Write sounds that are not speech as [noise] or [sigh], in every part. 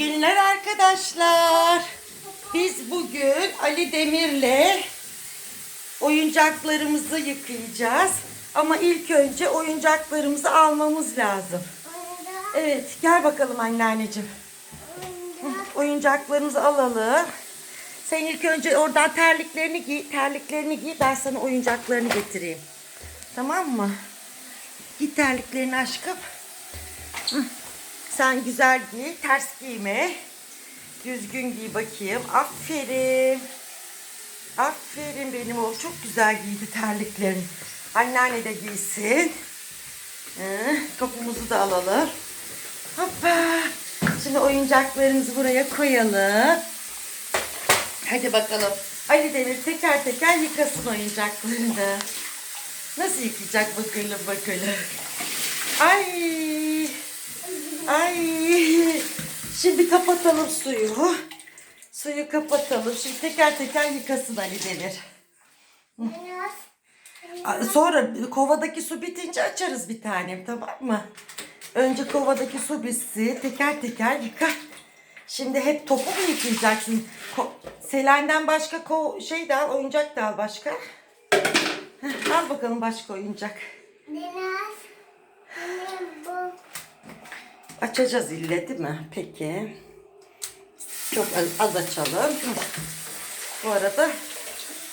günler arkadaşlar. Biz bugün Ali Demir'le oyuncaklarımızı yıkayacağız. Ama ilk önce oyuncaklarımızı almamız lazım. Evet gel bakalım anneanneciğim. Oyuncaklarımızı alalım. Sen ilk önce oradan terliklerini giy. Terliklerini giy. Ben sana oyuncaklarını getireyim. Tamam mı? Giy terliklerini aşkım. Hı. Sen güzel giy. Ters giyme. Düzgün giy bakayım. Aferin. Aferin benim oğlum. Çok güzel giydi terliklerini. Anneanne de giysin. Hı, Topumuzu da alalım. Hoppa. Şimdi oyuncaklarımızı buraya koyalım. Hadi bakalım. Ali Demir teker teker yıkasın oyuncaklarını. Nasıl yıkayacak bakalım bakalım. Ay. Ay. Şimdi kapatalım suyu. Suyu kapatalım. Şimdi teker teker yıkasın Ali Demir. Sonra kovadaki su bitince açarız bir tanem tamam mı? Önce kovadaki su bitsin. Teker teker yıka. Şimdi hep topu mu yıkayacaksın? Ko- Selen'den başka ko- şey de al, oyuncak da al başka. Heh, al bakalım başka oyuncak. Biraz bu Açacağız ille değil mi? Peki. Çok az, açalım. Bu arada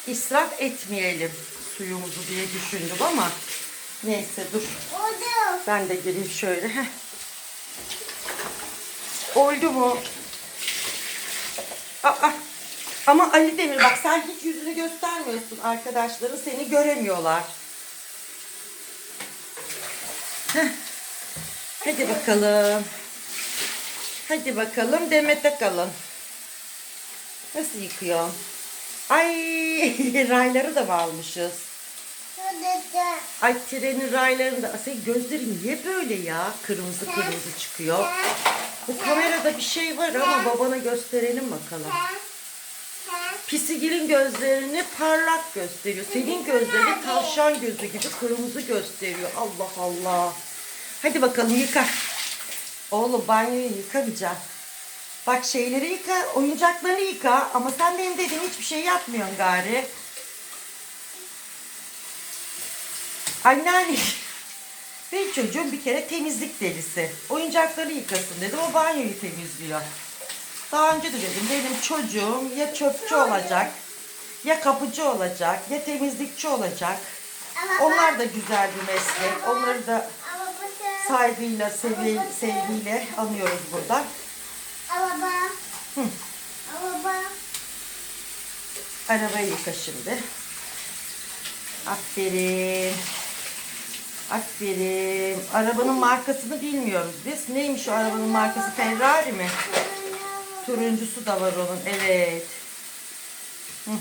israf etmeyelim suyumuzu diye düşündüm ama neyse dur. oldu. Ben de gireyim şöyle. Heh. Oldu mu? Aa, ama Ali Demir bak sen hiç yüzünü göstermiyorsun. Arkadaşların seni göremiyorlar. Heh. Hadi bakalım. Hadi bakalım Demet'e kalın. Nasıl yıkıyor? Ay [laughs] rayları da mı almışız? Ay trenin raylarında. Senin gözlerin niye böyle ya? Kırmızı kırmızı çıkıyor. Bu kamerada bir şey var ama babana gösterelim bakalım. Pisigil'in gözlerini parlak gösteriyor. Senin gözlerin tavşan gözü gibi kırmızı gösteriyor. Allah Allah. Hadi bakalım yıka. Oğlum banyoyu yıkamayacaksın. Bak şeyleri yıka, oyuncaklarını yıka. Ama sen benim dediğim hiçbir şey yapmıyorsun gari. Anneanne. [laughs] Benim çocuğum bir kere temizlik delisi. Oyuncakları yıkasın dedim. O banyoyu temizliyor. Daha önce de dedim benim çocuğum ya çöpçü olacak, ya kapıcı olacak, ya temizlikçi olacak. Onlar da güzel bir meslek. Onları da saygıyla, sevgi, sevgiyle anıyoruz burada. Araba. Hı. Araba. Arabayı yıka şimdi. Aferin. Aferin. Arabanın markasını bilmiyoruz biz. Neymiş o arabanın markası? Ferrari mi? Turuncusu da var onun. Evet. Hı.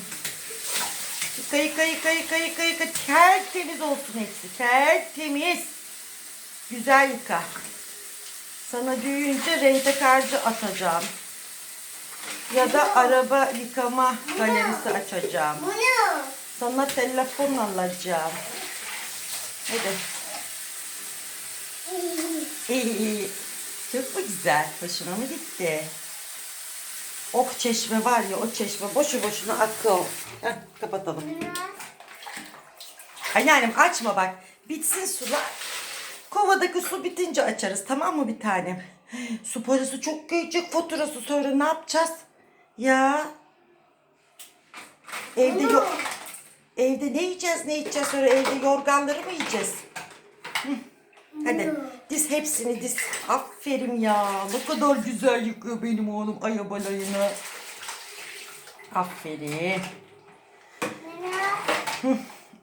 Yıka yıka yıka yıka yıka yıka. Tertemiz olsun hepsi. Tertemiz. Güzel yıka. Sana büyüyünce rentekarcı atacağım. Ya da araba yıkama galerisi açacağım. Sana telefon alacağım. Hadi. Çok mu güzel? Hoşuna mı gitti? Oh çeşme var ya o çeşme boşu boşuna akıyor. Heh, kapatalım. Anneannem açma bak. Bitsin sular. Kovadaki su bitince açarız tamam mı bir tanem? Su parası çok gelecek faturası sonra ne yapacağız? Ya. Evde yok. Evde ne yiyeceğiz ne içeceğiz sonra evde yorganları mı yiyeceğiz? Hı. Hadi diz hepsini diz. Aferin ya. Ne kadar güzel yıkıyor benim oğlum ayabalayını. Aferin. Nenas.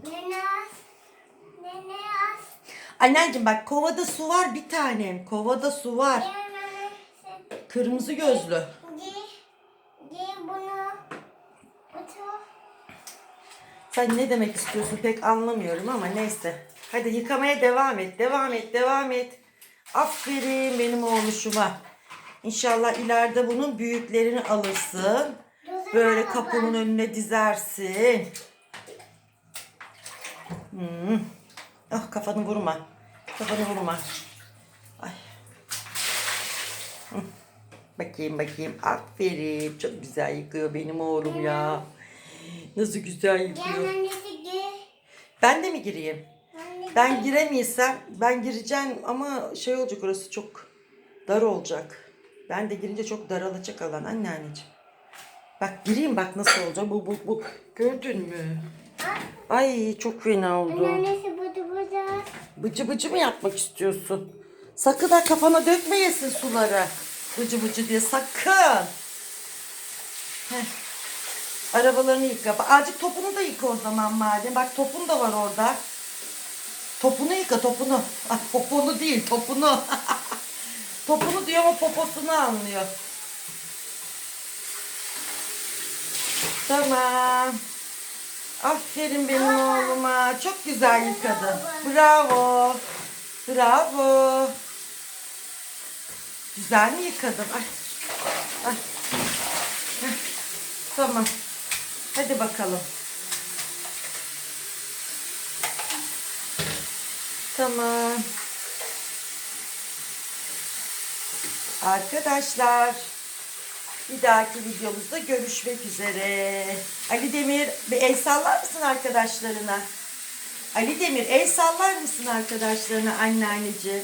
Nenas. Nenas. Anneciğim bak kovada su var bir tanem. Kovada su var. Kırmızı gözlü. Sen ne demek istiyorsun pek anlamıyorum ama neyse. Hadi yıkamaya devam et. Devam et. Devam et. Aferin benim oğluşuma. İnşallah ileride bunun büyüklerini alırsın. Böyle kapının önüne dizersin. Hmm. Ah kafanı vurma. Kafanı vurma. Ay. Hı. Bakayım bakayım. Aferin. Çok güzel yıkıyor benim oğlum ya. Nasıl güzel yıkıyor. Ben de mi gireyim? Ben giremiyorsam ben gireceğim ama şey olacak orası çok dar olacak. Ben de girince çok daralacak alan anneanneciğim. Bak gireyim bak nasıl olacak. Bu bu bu. Gördün mü? Ay çok fena oldu. Annesi burada burada. Bıcı bıcı mı yapmak istiyorsun? Sakın ha kafana dökmeyesin suları. Bıcı bıcı diye sakın. Heh. Arabalarını yıka. Azıcık topunu da yıka o zaman madem. Bak topun da var orada. Topunu yıka topunu. Ah, poponu değil topunu. [laughs] topunu diyor ama poposunu anlıyor. Tamam. Aferin benim oğluma. Çok güzel yıkadın. Bravo. Bravo. Güzel mi yıkadım? Ay. Ay. Heh. Tamam. Hadi bakalım. Tamam. Arkadaşlar bir dahaki videomuzda görüşmek üzere. Ali Demir bir el sallar mısın arkadaşlarına? Ali Demir el sallar mısın arkadaşlarına anneanneciğim?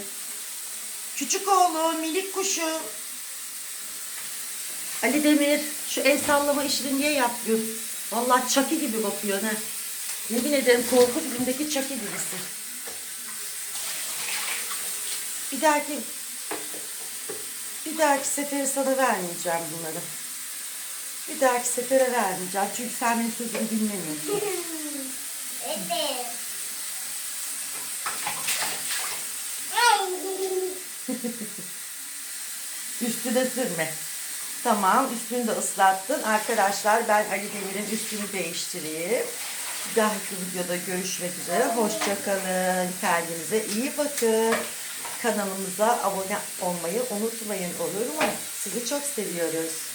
Küçük oğlum, minik kuşum. Ali Demir şu el sallama işini niye yapmıyorsun? Vallahi Çaki gibi bakıyor ha. Yemin ederim korku filmindeki Çaki gibisin. Bir dahaki bir dahaki sefere sana vermeyeceğim bunları. Bir dahaki sefere vermeyeceğim. Çünkü sen benim sözümü dinlemiyorsun. [laughs] Evet. Üstüne sürme. Tamam üstünü de ıslattın. Arkadaşlar ben Ali Demir'in üstünü değiştireyim. Bir dahaki videoda görüşmek üzere. Hoşçakalın. Kendinize iyi bakın. Kanalımıza abone olmayı unutmayın olur mu? Sizi çok seviyoruz.